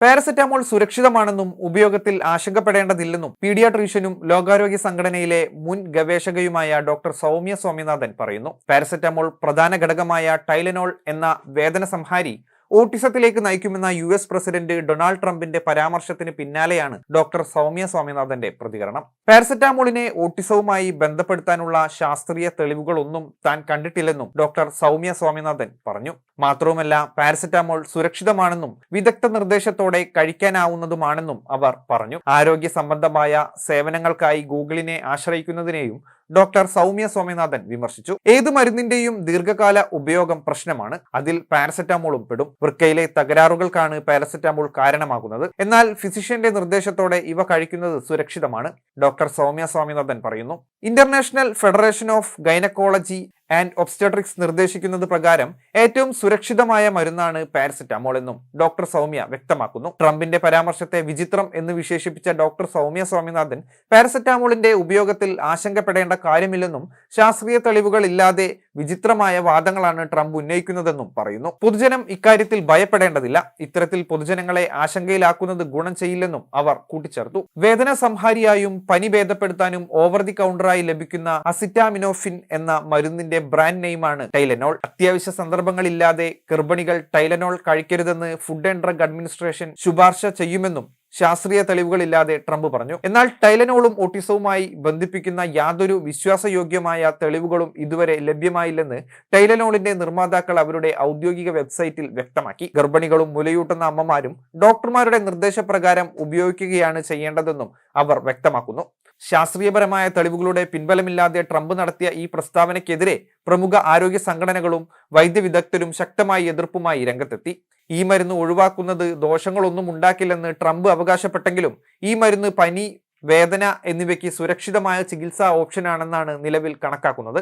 Paracetamol സുരക്ഷിതമാണെന്നും ഉപയോഗത്തിൽ ആശങ്കപ്പെടേണ്ടതില്ലെന്നും പീഡിയാട്രീഷ്യനും ലോകാരോഗ്യ സംഘടനയിലെ മുൻ ഗവേഷകയുമായ ഡോക്ടർ സൗമ്യ സ്വാമിനാഥൻ പറയുന്നു. പാരസെറ്റാമോൾ പ്രധാന ഘടകമായ ടൈലനോൾ എന്ന വേദന സംഹാരി ഓട്ടിസത്തിലേക്ക് നയിക്കുമെന്ന യു എസ് പ്രസിഡന്റ് ഡൊണാൾഡ് ട്രംപിന്റെ പരാമർശത്തിന് പിന്നാലെയാണ് ഡോക്ടർ സൗമ്യ സ്വാമിനാഥന്റെ പ്രതികരണം. പാരസെറ്റാമോളിനെ ഓട്ടിസവുമായി ബന്ധപ്പെടുത്താനുള്ള ശാസ്ത്രീയ തെളിവുകളൊന്നും താൻ കണ്ടിട്ടില്ലെന്നും ഡോക്ടർ സൗമ്യ സ്വാമിനാഥൻ പറഞ്ഞു. മാത്രവുമല്ല പാരസെറ്റാമോൾ സുരക്ഷിതമാണെന്നും വിദഗ്ധ നിർദ്ദേശത്തോടെ കഴിക്കാനാവുന്നതുമാണെന്നും അവർ പറഞ്ഞു. ആരോഗ്യ സംബന്ധമായ സേവനങ്ങൾക്കായി ഗൂഗിളിനെ ആശ്രയിക്കുന്നതിനെയും ഡോക്ടർ സൗമ്യ സ്വാമിനാഥൻ വിമർശിച്ചു. ഏത് മരുന്നിന്റെയും ദീർഘകാല ഉപയോഗം പ്രശ്നമാണ്. അതിൽ പാരസെറ്റാമോളും പെടും. വൃക്കയിലെ തകരാറുകൾക്കാണ് പാരസെറ്റാമോൾ കാരണമാകുന്നത്. എന്നാൽ ഫിസിഷ്യന്റെ നിർദ്ദേശത്തോടെ ഇവ കഴിക്കുന്നത് സുരക്ഷിതമാണ്. ഡോക്ടർ സൗമ്യ സ്വാമിനാഥൻ പറയുന്നു. International Federation of Gynaecology and Obstetrics നിർദ്ദേശിക്കുന്നത് പ്രകാരം ഏറ്റവും സുരക്ഷിതമായ മരുന്നാണ് പാരസെറ്റാമോൾ എന്നും ഡോക്ടർ സൗമ്യ വ്യക്തമാക്കുന്നു. ട്രംപിന്റെ പരാമർശത്തെ വിചിത്രം എന്ന് വിശേഷിപ്പിച്ച ഡോക്ടർ സൗമ്യ സ്വാമിനാഥൻ പാരസെറ്റാമോളിന്റെ ഉപയോഗത്തിൽ ആശങ്കപ്പെടേണ്ട കാര്യമില്ലെന്നും ശാസ്ത്രീയ തെളിവുകൾ ഇല്ലാതെ വിചിത്രമായ വാദങ്ങളാണ് ട്രംപ് ഉന്നയിക്കുന്നതെന്നും പറയുന്നു. പൊതുജനം ഇക്കാര്യത്തിൽ ഭയപ്പെടേണ്ടതില്ല. ഇത്തരത്തിൽ പൊതുജനങ്ങളെ ആശങ്കയിലാക്കുന്നത് ഗുണം ചെയ്യില്ലെന്നും അവർ കൂട്ടിച്ചേർത്തു. വേദന സംഹാരിയായും പനി ഭേദപ്പെടുത്താനും ഓവർ ദി കൗണ്ടറായി ലഭിക്കുന്ന അസിറ്റാമിനോഫിൻ എന്ന മരുന്നിന്റെ ബ്രാൻഡ് നെയിമാണ് ടൈലനോൾ അത്യാവശ്യ സന്ദർഭങ്ങളില്ലാതെ ഗർഭിണികൾ ടൈലനോൾ കഴിക്കരുതെന്ന് ഫുഡ് ആൻഡ് ഡ്രഗ് അഡ്മിനിസ്ട്രേഷൻ ശുപാർശ ചെയ്യുമെന്നും ശാസ്ത്രീയ തെളിവുകളില്ലാതെ ട്രംപ് പറഞ്ഞു. എന്നാൽ ടൈലനോളും ഓട്ടിസവുമായി ബന്ധിപ്പിക്കുന്ന യാതൊരു വിശ്വാസയോഗ്യമായ തെളിവുകളും ഇതുവരെ ലഭ്യമായില്ലെന്ന് ടൈലനോളിന്റെ നിർമ്മാതാക്കൾ അവരുടെ ഔദ്യോഗിക വെബ്സൈറ്റിൽ വ്യക്തമാക്കി. ഗർഭിണികളും മുലയൂട്ടുന്ന അമ്മമാരും ഡോക്ടർമാരുടെ നിർദ്ദേശപ്രകാരം ഉപയോഗിക്കുകയാണ് ചെയ്യേണ്ടതെന്നും അവർ വ്യക്തമാക്കുന്നു. ശാസ്ത്രീയപരമായ തെളിവുകളുടെ പിൻബലമില്ലാതെ ട്രംപ് നടത്തിയ ഈ പ്രസ്താവനയ്ക്കെതിരെ പ്രമുഖ ആരോഗ്യ സംഘടനകളും വൈദ്യവിദഗ്ധരും ശക്തമായി എതിർപ്പുമായി രംഗത്തെത്തി. ഈ മരുന്ന് ഒഴിവാക്കുന്നത് ദോഷങ്ങളൊന്നും ഉണ്ടാക്കില്ലെന്ന് ട്രംപ് അവകാശപ്പെട്ടെങ്കിലും ഈ മരുന്ന് പനി വേദന എന്നിവയ്ക്ക് സുരക്ഷിതമായ ചികിത്സാ ഓപ്ഷനാണെന്നാണ് നിലവിൽ കണക്കാക്കുന്നത്.